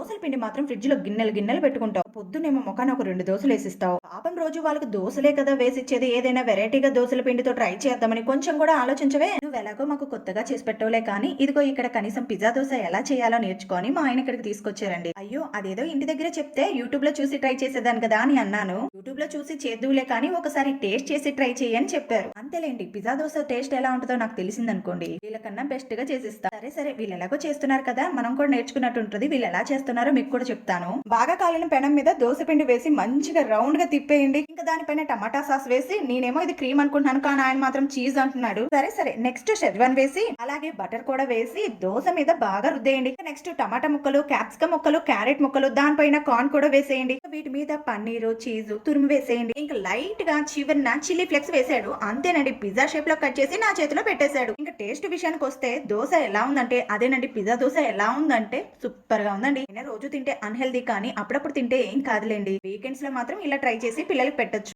దోశల పిండి మాత్రం ఫ్రిడ్జ్లో గిన్నెలు గిన్నెలు పెట్టుకుంటావు. పొద్దునేమో మొఖాన ఒక రెండు దోశలు వేసిస్తావు. పాపం రోజు వాళ్ళకి దోశలే కదా వేసిచ్చేది. ఏదైనా వెరైటీగా దోశల పిండితో ట్రై చేద్దామని కొంచెం కూడా ఆలోచించవే. నువ్వు ఎలాగో మాకు కొత్తగా చేసి పెట్టవులే కానీ ఇదిగో ఇక్కడ కనీసం పిజ్జా దోశ ఎలా చేయాలో నేర్చుకొని మా ఆయన ఇక్కడికి తీసుకొచ్చారండి. అయ్యో అదేదో ఇంటి దగ్గర చెప్తే యూట్యూబ్లో చూసి ట్రై చేసేదాన్ని కదా అని అన్నాను. యూట్యూబ్లో చూసి చేద్దులే కానీ ఒకసారి టేస్ట్ చేసి ట్రై చేయని చెప్పారు. అంతేలేండి పిజ్జా దోశ టేస్ట్ ఎలా ఉంటుందో నాకు తెలిసిందనుకోండి. వీళ్ళకన్నా బెస్ట్గా చేసిస్తా. సరే సరే వీళ్ళు ఎలాగో చేస్తున్నారు కదా మనం కూడా నేర్చుకున్నట్టు ఉంటుంది. వీళ్ళు ఎలా చేస్తారు చేస్తున్నారో మీకు కూడా చెప్తాను. బాగా కాలిన పెనం మీద దోశ పిండి వేసి మంచిగా రౌండ్గా తిప్పేయండి. ఇంకా దానిపైన టమాటా సాస్ వేసి నేనేమో ఇది క్రీమ్ అనుకుంటున్నాను కానీ ఆయన మాత్రం చీజ్ అంటున్నాడు. సరే సరే నెక్స్ట్ షెజ్వాన్ వేసి అలాగే బటర్ కూడా వేసి దోశ మీద బాగా రుద్దేయండి. నెక్స్ట్ టమాటా ముక్కలు క్యాప్సికమ్ ముక్కలు క్యారెట్ ముక్కలు దానిపైన కార్న్ కూడా వేసేయండి. వీటి మీద పన్నీరు చీజ్ తురుము వేసేయండి. ఇంకా లైట్గా చివరిన చిల్లీ ఫ్లెక్స్ వేసాడు అంతేనండి పిజ్జా షేప్లో కట్ చేసి నా చేతిలో పెట్టేశాడు. ఇంకా టేస్ట్ విషయానికి వస్తే దోశ ఎలా ఉందంటే అదేనండి పిజ్జా దోశ ఎలా ఉందంటే సూపర్గా ఉందండి. నేను రోజు తింటే అన్హెల్దీ కానీ అప్పుడప్పుడు తింటే ఏం కాదులేండి. వీకెండ్స్లో మాత్రం ఇలా ట్రై చేసి పిల్లలకి கட்டச்